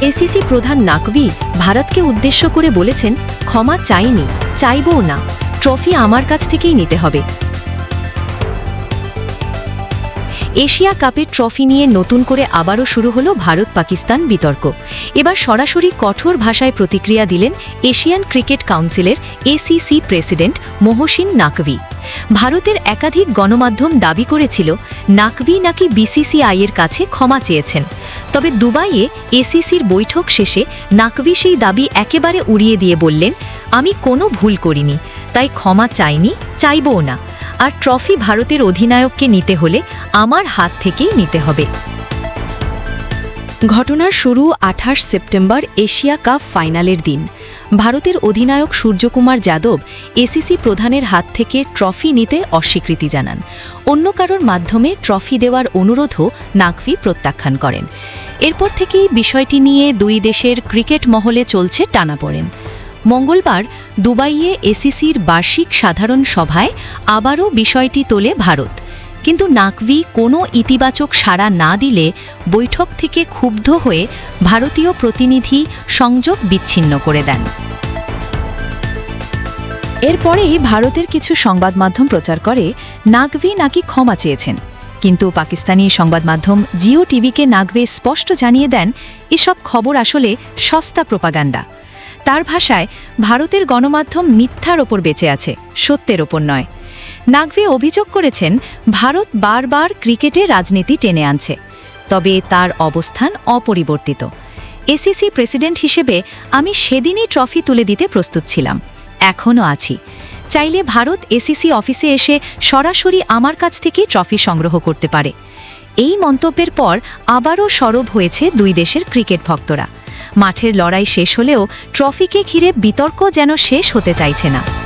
ACC প্রধান নাকভি ভারতকে উদ্দেশ্য করে বলেছেন, ক্ষমা চাইনি, চাইবও না, ট্রফি আমার কাছ থেকেই নিতে হবে। এশিয়া কাপের ট্রফি নিয়ে নতুন করে আবারও শুরু হলো ভারত পাকিস্তান বিতর্ক। এবার সরাসরি কঠোর ভাষায় প্রতিক্রিয়া দিলেন এশিয়ান ক্রিকেট কাউন্সিলের এসিসি প্রেসিডেন্ট মোহসিন নাকভি। ভারতের একাধিক গণমাধ্যম দাবি করেছিল, নাকভি নাকি বিসিসিআইয়ের কাছে ক্ষমা চেয়েছেন। তবে দুবাইয়ে এসিসির বৈঠক শেষে নাকভি সেই দাবি একেবারে উড়িয়ে দিয়ে বললেন, আমি কোনো ভুল করিনি, তাই ক্ষমা চাইনি, চাইবও না। আর ট্রফি ভারতের অধিনায়ককে নিতে হলে আমার হাত থেকেই নিতে হবে। ঘটনার শুরু আঠাশ সেপ্টেম্বর এশিয়া কাপ ফাইনালের দিন। ভারতের অধিনায়ক সূর্যকুমার যাদব এসিসি প্রধানের হাত থেকে ট্রফি নিতে অস্বীকৃতি জানান। অন্য কারোর মাধ্যমে ট্রফি দেওয়ার অনুরোধও নাকভি প্রত্যাখ্যান করেন। এরপর থেকেই বিষয়টি নিয়ে দুই দেশের ক্রিকেট মহলে চলছে টানাপোড়েন। মঙ্গলবার দুবাইয়ে এসিসির বার্ষিক সাধারণ সভায় আবারও বিষয়টি তোলে ভারত। কিন্তু নাকভি কোনো ইতিবাচক সাড়া না দিলে বৈঠক থেকে ক্ষুব্ধ হয়ে ভারতীয় প্রতিনিধি সংযোগ বিচ্ছিন্ন করে দেন। এরপরেই ভারতের কিছু সংবাদ মাধ্যম প্রচার করে, নাকভি নাকি ক্ষমা চেয়েছেন। কিন্তু পাকিস্তানি সংবাদ মাধ্যম জিও টিভিকে নাকভি স্পষ্ট জানিয়ে দেন, এসব খবর আসলে সস্তা প্রোপাগান্ডা। তার ভাষায়, ভারতের গণমাধ্যম মিথ্যার ওপর বেঁচে আছে, সত্যের ওপর নয়। নাকভি অভিযোগ করেছেন, ভারত বারবার ক্রিকেটে রাজনীতি টেনে আনছে, তবে তার অবস্থান অপরিবর্তিত। এসিসি প্রেসিডেন্ট হিসেবে আমি সেদিনই ট্রফি তুলে দিতে প্রস্তুত ছিলাম, এখনও আছি। চাইলে ভারত এসিসি অফিসে এসে সরাসরি আমার কাছ থেকে ট্রফি সংগ্রহ করতে পারে। এই মন্তব্যের পর আবারও সরব হয়েছে দুই দেশের ক্রিকেট ভক্তরা। মাঠের লড়াই শেষ হলেও ট্রফিকে ঘিরে বিতর্ক যেন শেষ হতে চাইছে না।